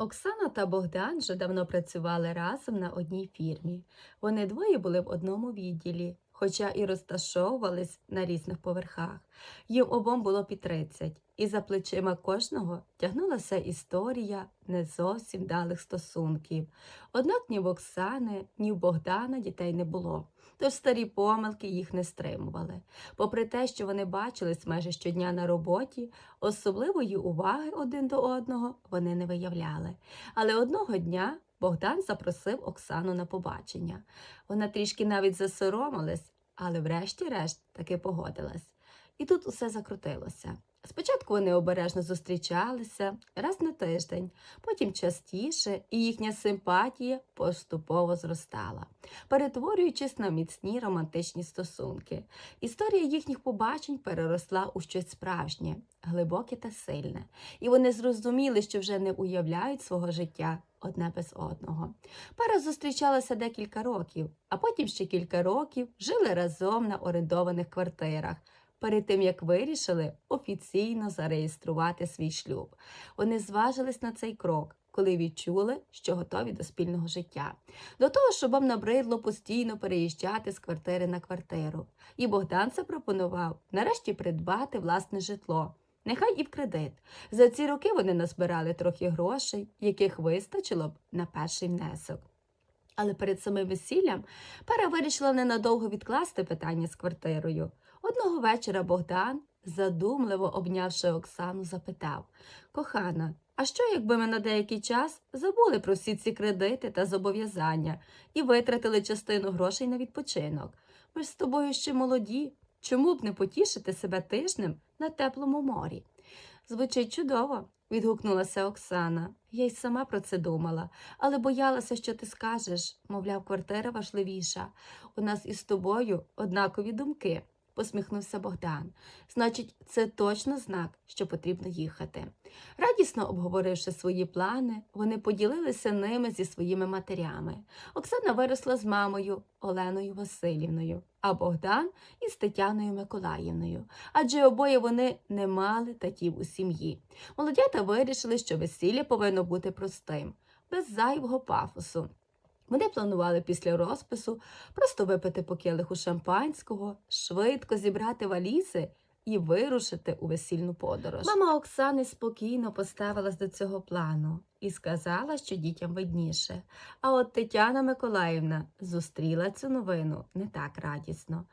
Оксана та Богдан вже давно працювали разом на одній фірмі. Вони двоє були в одному відділі, хоча і розташовувались на різних поверхах. Їм обом було під 30, і за плечима кожного тягнулася історія не зовсім далих стосунків. Однак ні в Оксани, ні в Богдана дітей не було. Тож старі помилки їх не стримували. Попри те, що вони бачились майже щодня на роботі, особливої уваги один до одного вони не виявляли. Але одного дня Богдан запросив Оксану на побачення. Вона трішки навіть засоромилась, але врешті-решт таки погодилась. І тут усе закрутилося. Спочатку вони обережно зустрічалися раз на тиждень, потім частіше, і їхня симпатія поступово зростала, перетворюючись на міцні романтичні стосунки. Історія їхніх побачень переросла у щось справжнє, глибоке та сильне, і вони зрозуміли, що вже не уявляють свого життя одне без одного. Пара зустрічалася декілька років, а потім ще кілька років жили разом на орендованих квартирах. Перед тим як вирішили офіційно зареєструвати свій шлюб, вони зважились на цей крок, коли відчули, що готові до спільного життя. До того, щоб вам набридло постійно переїжджати з квартири на квартиру. І Богдан запропонував нарешті придбати власне житло. Нехай і в кредит. За ці роки вони назбирали трохи грошей, яких вистачило б на перший внесок. Але перед самим весіллям пара вирішила ненадовго відкласти питання з квартирою. Одного вечора Богдан, задумливо обнявши Оксану, запитав Кохана, а що, якби ми на деякий час забули про всі ці кредити та зобов'язання і витратили частину грошей на відпочинок? Ми ж з тобою ще молоді. Чому б не потішити себе тижнем на теплому морі? Звучить чудово, відгукнулася Оксана. Я й сама про це думала, але боялася, що ти скажеш, мовляв, квартира важливіша. У нас із тобою однакові думки, посміхнувся Богдан. Значить, це точно знак, що потрібно їхати. Радісно обговоривши свої плани, вони поділилися ними зі своїми матерями. Оксана виросла з мамою Оленою Васильівною, а Богдан із Тетяною Миколаївною, адже обоє вони не мали татів у сім'ї. Молодята вирішили, що весілля повинно бути простим, без зайвого пафосу. Вони планували після розпису просто випити по келиху шампанського, швидко зібрати валізи і вирушити у весільну подорож. Мама Оксани спокійно поставилась до цього плану і сказала, що дітям видніше. А от Тетяна Миколаївна зустріла цю новину не так радісно.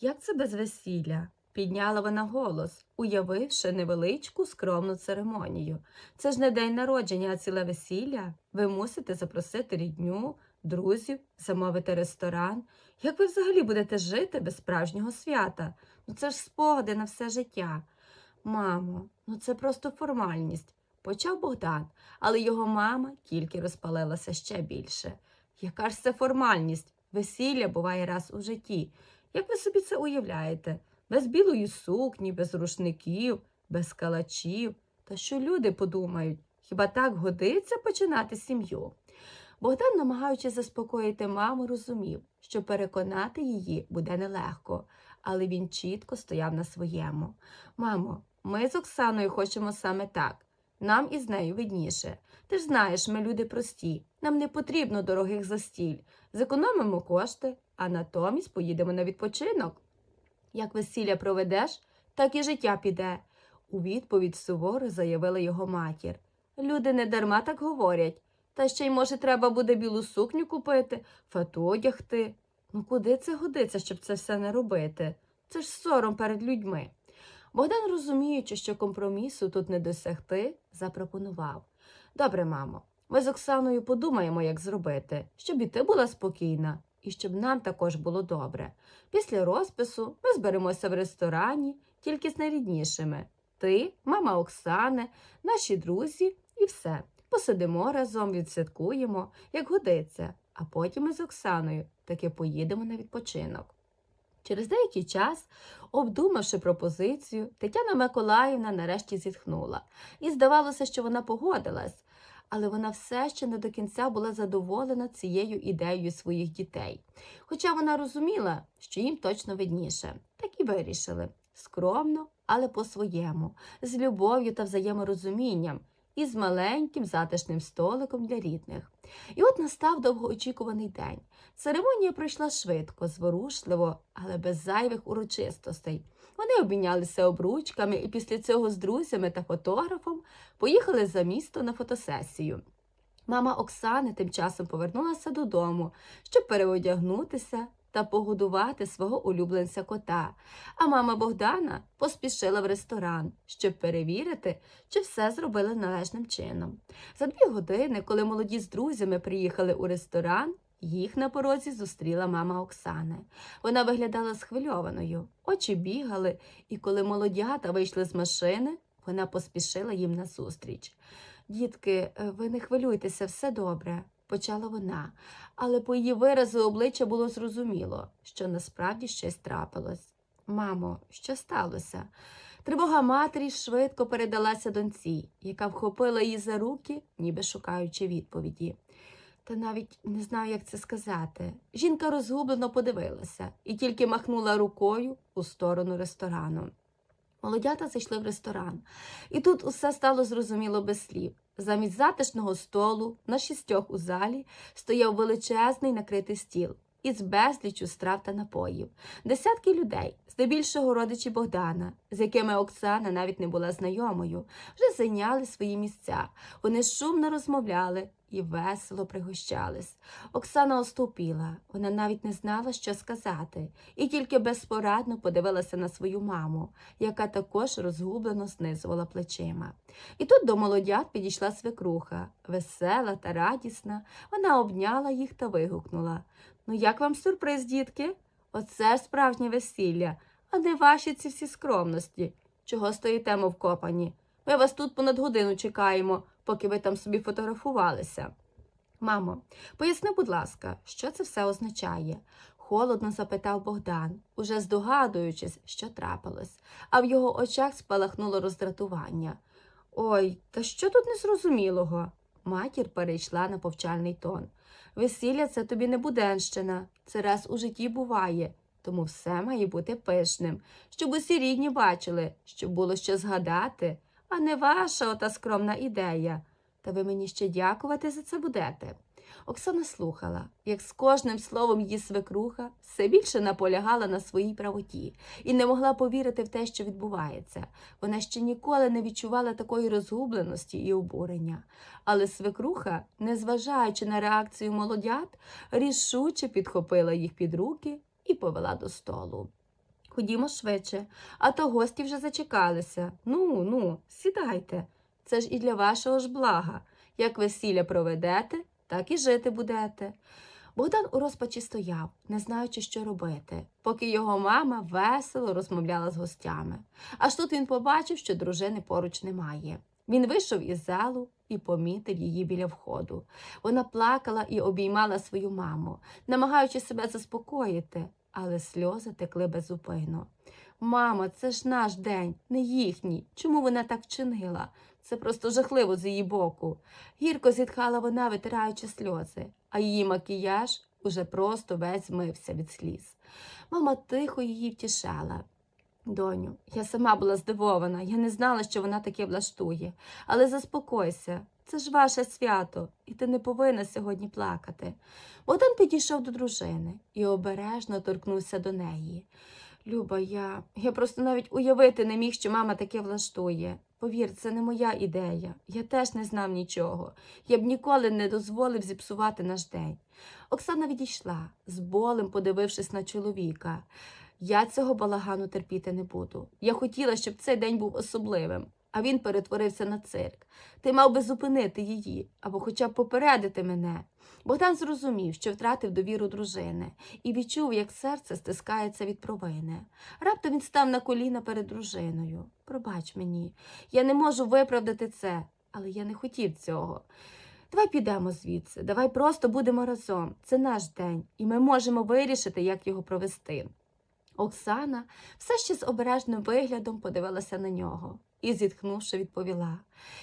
Як це без весілля? Підняла вона голос, уявивши невеличку скромну церемонію. Це ж не день народження, а ціле весілля. Ви мусите запросити рідню, друзів, замовити ресторан. Як ви взагалі будете жити без справжнього свята? Ну це ж спогади на все життя. Мамо, ну це просто формальність, почав Богдан, але його мама тільки розпалилася ще більше. Яка ж це формальність? Весілля буває раз у житті. Як ви собі це уявляєте? Без білої сукні, без рушників, без калачів. Та що люди подумають? Хіба так годиться починати сім'ю? Богдан, намагаючись заспокоїти маму, розумів, що переконати її буде нелегко, але він чітко стояв на своєму. Мамо, ми з Оксаною хочемо саме так. Нам із нею видніше. Ти ж знаєш, ми люди прості. Нам не потрібно дорогих застіль. Зекономимо кошти, а натомість поїдемо на відпочинок. Як весілля проведеш, так і життя піде. У відповідь суворо заявила його матір. Люди не дарма так говорять. Та ще й, може, треба буде білу сукню купити, фату одягти. Ну куди це годиться, щоб це все не робити? Це ж сором перед людьми. Богдан, розуміючи, що компромісу тут не досягти, запропонував Добре, мамо, ми з Оксаною подумаємо, як зробити, щоб і ти була спокійна, і щоб нам також було добре. Після розпису ми зберемося в ресторані, тільки з найріднішими. Ти, мама Оксани, наші друзі і все. Посидимо разом, відсвяткуємо, як годиться, а потім ми з Оксаною таки поїдемо на відпочинок. Через деякий час, обдумавши пропозицію, Тетяна Миколаївна нарешті зітхнула, і здавалося, що вона погодилась, але вона все ще не до кінця була задоволена цією ідеєю своїх дітей. Хоча вона розуміла, що їм точно видніше, так і вирішили скромно, але по-своєму, з любов'ю та взаєморозумінням. Із маленьким затишним столиком для рідних. І от настав довгоочікуваний день. Церемонія пройшла швидко, зворушливо, але без зайвих урочистостей. Вони обмінялися обручками і після цього з друзями та фотографом поїхали за місто на фотосесію. Мама Оксани тим часом повернулася додому, щоб переодягнутися та погодувати свого улюбленця кота. А мама Богдана поспішила в ресторан, щоб перевірити, чи все зробили належним чином. За дві години, коли молоді з друзями приїхали у ресторан, їх на порозі зустріла мама Оксани. Вона виглядала схвильованою, очі бігали, і коли молодята вийшли з машини, вона поспішила їм назустріч. Дітки, е, ви не хвилюйтеся, все добре, почала вона, але по її виразу обличчя було зрозуміло, що насправді щось трапилось. Мамо, що сталося? Тривога матері швидко передалася доньці, яка вхопила її за руки, ніби шукаючи відповіді. Та навіть не знаю, як це сказати. Жінка розгублено подивилася і тільки махнула рукою у сторону ресторану. Молодята зайшли в ресторан, і тут усе стало зрозуміло без слів. Замість затишного столу на шістьох у залі стояв величезний накритий стіл із безлічю страв та напоїв. Десятки людей, здебільшого родичі Богдана, з якими Оксана навіть не була знайомою, вже зайняли свої місця. Вони шумно розмовляли і весело пригощались. Оксана оступіла, вона навіть не знала, що сказати, і тільки безпорадно подивилася на свою маму, яка також розгублено знизувала плечима. І тут до молодят підійшла свекруха, весела та радісна. Вона обняла їх та вигукнула Ну, як вам сюрприз, дітки? Оце ж справжнє весілля, а не ваші ці всі скромності. Чого стоїте, мов копані? Ми вас тут понад годину чекаємо, поки ви там собі фотографувалися. Мамо, поясни, будь ласка, що це все означає? холодно запитав Богдан, уже здогадуючись, що трапилось, а в його очах спалахнуло роздратування. Ой, та що тут незрозумілого? Матір перейшла на повчальний тон. Весілля це тобі не буденщина, це раз у житті буває, тому все має бути пишним, щоб усі рідні бачили, щоб було що згадати, а не ваша ота скромна ідея. Та ви мені ще дякувати за це будете. Оксана слухала, як з кожним словом її свекруха все більше наполягала на своїй правоті і не могла повірити в те, що відбувається. Вона ще ніколи не відчувала такої розгубленості і обурення. Але свекруха, незважаючи на реакцію молодят, рішуче підхопила їх під руки і повела до столу. Ходімо швидше, а то гості вже зачекалися. Ну, ну, сідайте. Це ж і для вашого ж блага. Як весілля проведете, так і жити будете. Богдан у розпачі стояв, не знаючи, що робити, поки його мама весело розмовляла з гостями. Аж тут він побачив, що дружини поруч немає. Він вийшов із залу і помітив її біля входу. Вона плакала і обіймала свою маму, намагаючи себе заспокоїти, але сльози текли безупинно. Мамо, це ж наш день, не їхній. Чому вона так вчинила? Це просто жахливо з її боку. Гірко зітхала вона, витираючи сльози, а її макіяж уже просто весь змився від сліз. Мама тихо її втішала. Доню, я сама була здивована, я не знала, що вона таке влаштує. Але заспокойся, це ж ваше свято, і ти не повинна сьогодні плакати. Богдан підійшов до дружини і обережно торкнувся до неї. Люба, я, я просто навіть уявити не міг, що мама таке влаштує. Повір, це не моя ідея. Я теж не знав нічого. Я б ніколи не дозволив зіпсувати наш день. Оксана відійшла, з болем подивившись на чоловіка. Я цього балагану терпіти не буду. Я хотіла, щоб цей день був особливим, а він перетворився на цирк. Ти мав би зупинити її або хоча б попередити мене. Богдан зрозумів, що втратив довіру дружини, і відчув, як серце стискається від провини. Раптом він став на коліна перед дружиною. Пробач мені, я не можу виправдати це, але я не хотів цього. Давай підемо звідси, давай просто будемо разом. Це наш день, і ми можемо вирішити, як його провести. Оксана все ще з обережним виглядом подивилася на нього і, зітхнувши, відповіла: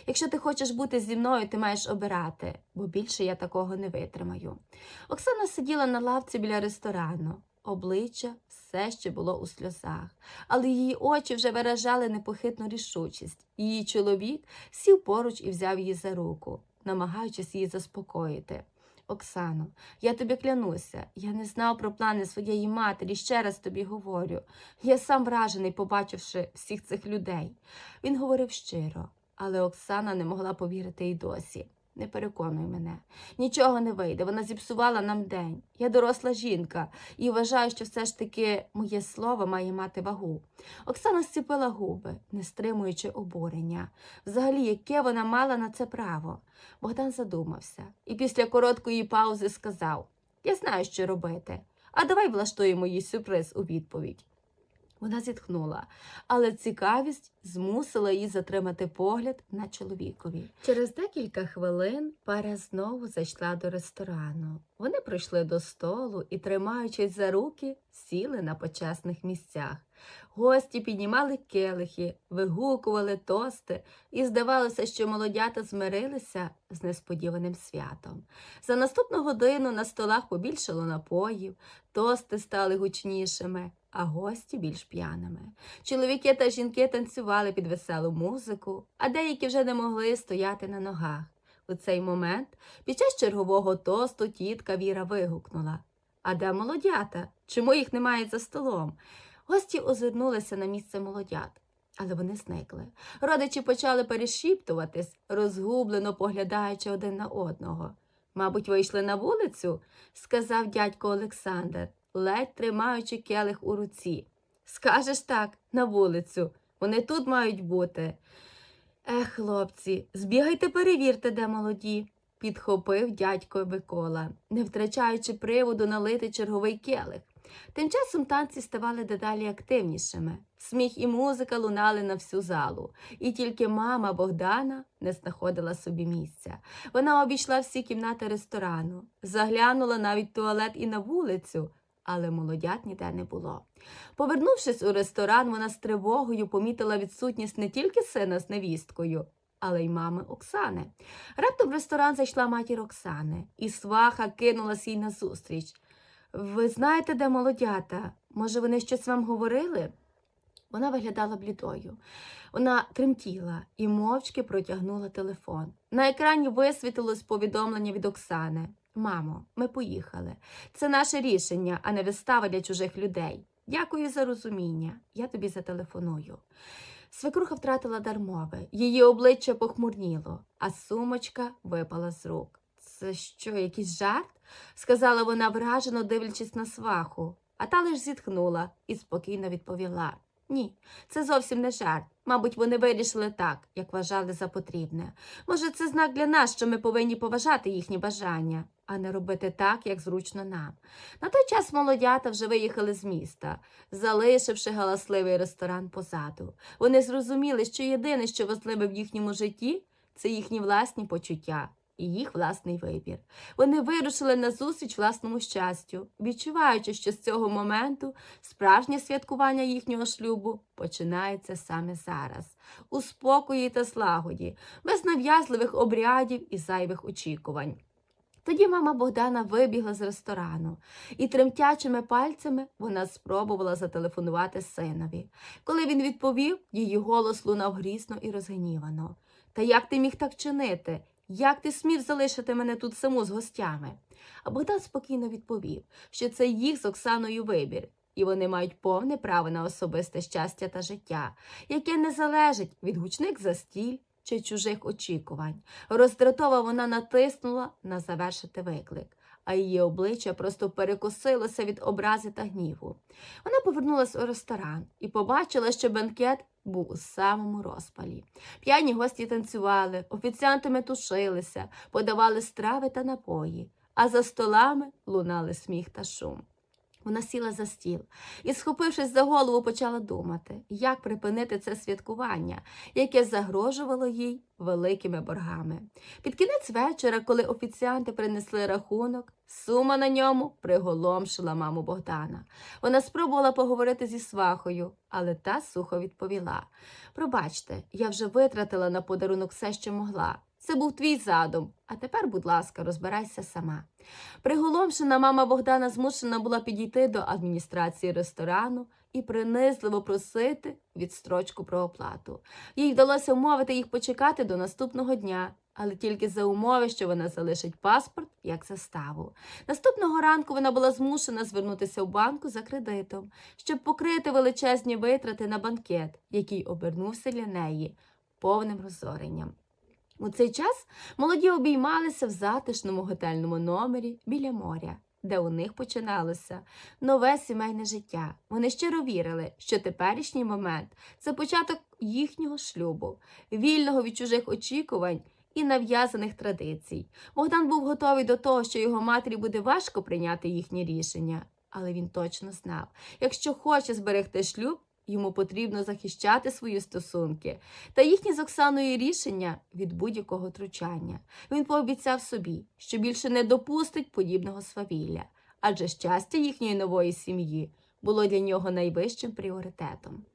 Якщо ти хочеш бути зі мною, ти маєш обирати, бо більше я такого не витримаю. Оксана сиділа на лавці біля ресторану, Обличчя все ще було у сльозах, але її очі вже виражали непохитну рішучість. Її чоловік сів поруч і взяв її за руку, намагаючись її заспокоїти. Оксано, я тобі клянуся, я не знав про плани своєї матері, ще раз тобі говорю. Я сам вражений, побачивши всіх цих людей. Він говорив щиро, але Оксана не могла повірити й досі. Не переконуй мене. Нічого не вийде, вона зіпсувала нам день. Я доросла жінка і вважаю, що все ж таки моє слово має мати вагу. Оксана зціпила губи, не стримуючи обурення. Взагалі, яке вона мала на це право? Богдан задумався і після короткої паузи сказав: Я знаю, що робити, а давай влаштуємо їй сюрприз у відповідь. Вона зітхнула, але цікавість змусила її затримати погляд на чоловікові. Через декілька хвилин пара знову зайшла до ресторану. Вони прийшли до столу і, тримаючись за руки, сіли на почесних місцях. Гості піднімали келихи, вигукували тости, і здавалося, що молодята змирилися з несподіваним святом. За наступну годину на столах побільшало напоїв, тости стали гучнішими, а гості більш п'яними. Чоловіки та жінки танцювали під веселу музику, а деякі вже не могли стояти на ногах. У цей момент під час чергового тосту тітка Віра вигукнула А де молодята? Чому їх немає за столом? Гості озирнулися на місце молодят, але вони зникли. Родичі почали перешіптуватись, розгублено поглядаючи один на одного. Мабуть, вийшли на вулицю, сказав дядько Олександр, ледь тримаючи келих у руці. Скажеш так, на вулицю. Вони тут мають бути. Ех, хлопці, збігайте, перевірте, де молоді, підхопив дядько Микола, не втрачаючи приводу налити черговий келих. Тим часом танці ставали дедалі активнішими. Сміх і музика лунали на всю залу, і тільки мама Богдана не знаходила собі місця. Вона обійшла всі кімнати ресторану, заглянула навіть туалет і на вулицю, але молодят ніде не було. Повернувшись у ресторан, вона з тривогою помітила відсутність не тільки сина з невісткою, але й мами Оксани. Раптом в ресторан зайшла матір Оксани, і сваха кинулась їй назустріч. Ви знаєте, де молодята? Може, вони щось вам говорили? Вона виглядала блідою. Вона тремтіла і мовчки протягнула телефон. На екрані висвітилось повідомлення від Оксани. Мамо, ми поїхали. Це наше рішення, а не вистава для чужих людей. Дякую за розуміння. Я тобі зателефоную. Свекруха втратила дар мови, її обличчя похмурніло, а сумочка випала з рук. Це що, якийсь жарт? сказала вона вражено, дивлячись на сваху, а та лиш зітхнула і спокійно відповіла. Ні, це зовсім не жарт. Мабуть, вони вирішили так, як вважали за потрібне. Може, це знак для нас, що ми повинні поважати їхні бажання, а не робити так, як зручно нам. На той час молодята вже виїхали з міста, залишивши галасливий ресторан позаду. Вони зрозуміли, що єдине, що важливе в їхньому житті, це їхні власні почуття і їх власний вибір. Вони вирушили на зустріч власному щастю, відчуваючи, що з цього моменту справжнє святкування їхнього шлюбу починається саме зараз, у спокої та слагоді, без нав'язливих обрядів і зайвих очікувань. Тоді мама Богдана вибігла з ресторану, і тремтячими пальцями вона спробувала зателефонувати синові. Коли він відповів, її голос лунав грізно і розгнівано. Та як ти міг так чинити? Як ти смів залишити мене тут саму з гостями? А Богдан спокійно відповів, що це їх з Оксаною вибір, і вони мають повне право на особисте щастя та життя, яке не залежить від гучних застіль чи чужих очікувань. Роздратова вона натиснула на завершити виклик, а її обличчя просто перекосилося від образи та гніву. Вона повернулась у ресторан і побачила, що бенкет був у самому розпалі. П'яні гості танцювали, офіціанти метушилися, подавали страви та напої, а за столами лунали сміх та шум. Вона сіла за стіл і, схопившись за голову, почала думати, як припинити це святкування, яке загрожувало їй великими боргами. Під кінець вечора, коли офіціанти принесли рахунок, сума на ньому приголомшила маму Богдана. Вона спробувала поговорити зі свахою, але та сухо відповіла: Пробачте, я вже витратила на подарунок все, що могла. Це був твій задум. А тепер, будь ласка, розбирайся сама. Приголомшена мама Богдана змушена була підійти до адміністрації ресторану і принизливо просити відстрочку про оплату. Їй вдалося вмовити їх почекати до наступного дня, але тільки за умови, що вона залишить паспорт як заставу. Наступного ранку вона була змушена звернутися в банку за кредитом, щоб покрити величезні витрати на банкет, який обернувся для неї повним розоренням. У цей час молоді обіймалися в затишному готельному номері біля моря, де у них починалося нове сімейне життя. Вони щиро вірили, що теперішній момент це початок їхнього шлюбу, вільного від чужих очікувань і нав'язаних традицій. Богдан був готовий до того, що його матері буде важко прийняти їхнє рішення, але він точно знав, якщо хоче зберегти шлюб, йому потрібно захищати свої стосунки та їхні з Оксаною рішення від будь-якого втручання. Він пообіцяв собі, що більше не допустить подібного свавілля, адже щастя їхньої нової сім'ї було для нього найвищим пріоритетом.